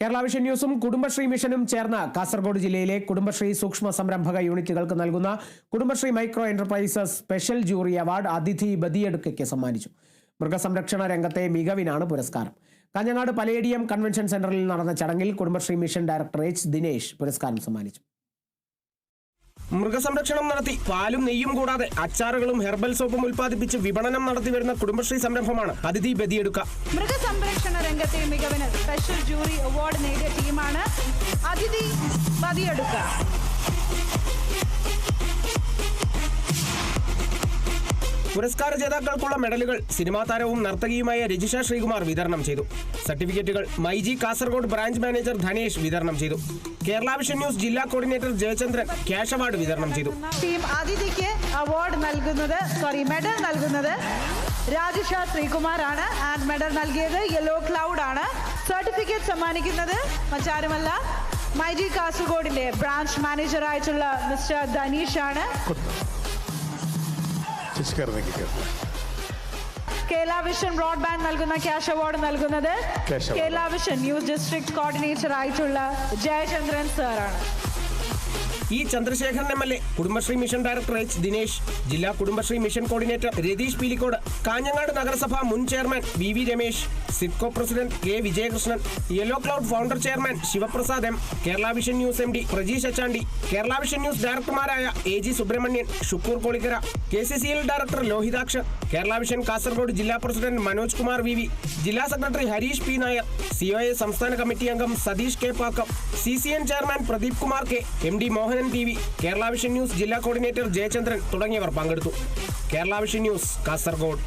Kerala vision ന്യൂസും കുടുംബശ്രീ മിഷനും ചേർന്ന് കാസർഗോഡ് ജില്ലയിലെ കുടുംബശ്രീ സൂക്ഷ്മ സംരംഭക യൂണിറ്റുകൾക്ക് നൽകുന്ന Kudumbashree micro enterprises special jury award Athithi ബദിയടുക്കയ്ക്ക് സമ്മാനിച്ചു. മൃഗസംരക്ഷണ രംഗത്തെ മികവിനാണ് പുരസ്കാരം. കാഞ്ഞങ്ങാട് പലേഡിയം കൺവെൻഷൻ സെന്ററിൽ നടന്ന ചടങ്ങിൽ Kudumbashree mission director H Dinesh പുരസ്കാരം സമ്മാനിച്ചു. മൃഗസംരക്ഷണം നടത്തി. പാലും നെയ്യും കൂടാതെ അച്ചാറുകളും ഹെർബൽ സോപ്പും ഉൽപ്പാദിപ്പിച്ച് വിപണനം നടത്തി വരുന്ന കുടുംബശ്രീ സംരംഭമാണ് അതിഥി ബദിയെടുക്ക മൃഗസംരക്ഷണ രംഗത്തെ മികവിന് സ്പെഷ്യൽ ജൂറി അവാർഡ് നേടിയ ടീമാണ് അതിഥി പതിയെടുക്ക പുരസ്കാര ജേതാക്കൾക്കുള്ള മെഡലുകൾ സിനിമാ താരവും നർത്തകിയുമായ രജിഷ ശ്രീകുമാർ വിതരണം ചെയ്തു. സർട്ടിഫിക്കറ്റുകൾ myG Kasaragod branch manager Dhanesh വിതരണം ചെയ്തു. കേരള വിഷൻ ന്യൂസ് ജില്ലാ കോർഡിനേറ്റർ ജയചന്ദ്രൻ ക്യാഷ് അവാർഡ് വിതരണം ചെയ്തു. ടീം അതിഥിക്ക് അവാർഡ് നൽകുന്നത് സോറി മെഡൽ നൽകുന്നത് രാജിഷ ശ്രീകുമാർ ആണ് ആൻഡ് മെഡൽ നൽകിയത് യെല്ലോ ക്ലൗഡ് ആണ്. സർട്ടിഫിക്കറ്റ് സമ്മാനിക്കുന്നത് മറ്റാരുമല്ല മൈജി കാസർഗോഡിന്റെ ബ്രാഞ്ച് മാനേജർ ആയിട്ടുള്ള മിസ്റ്റർ ധനീഷ് ആണ് കേരള വിഷൻ ബ്രോഡ്ബാൻഡ് നൽകുന്ന ക്യാഷ് അവാർഡ് നൽകുന്നത് Kerala vision news district coordinator ആയിട്ടുള്ള ജയചന്ദ്രൻ സാറാണ്. E Chandrasekharan M L A Kudumbashree mission director H Dinesh ജില്ലാ കുടുംബശ്രീ മിഷൻ കോർഡിനേറ്റർ രതീഷ് പീലിക്കോട് കാഞ്ഞങ്ങാട് നഗരസഭ മുൻ chairman V V Ramesh SIDCO president K Vijayakrishnan Yellow Cloud founder chairman Sivaprasad M Kerala vision news M D Prajeesh Achandi Kerala vision news ഡയറക്ടർമാരായ A G Subramanian Shukkoor Kolikkara K C C L director Lohithakshan Kerala vision Kasaragod ജില്ലാ president Manoj Kumar V V ജില്ലാ secretary Harish P Nair C O A സംസ്ഥാന committee അംഗം Satheesh K Pakkam C C N chairman Pradeep Kumar K M D Mohanan T V Kerala Vision News ജില്ലാ coordinator Jayachandran തുടങ്ങിയവർ പങ്കെടുത്തു. Kerala vision news Kasaragod.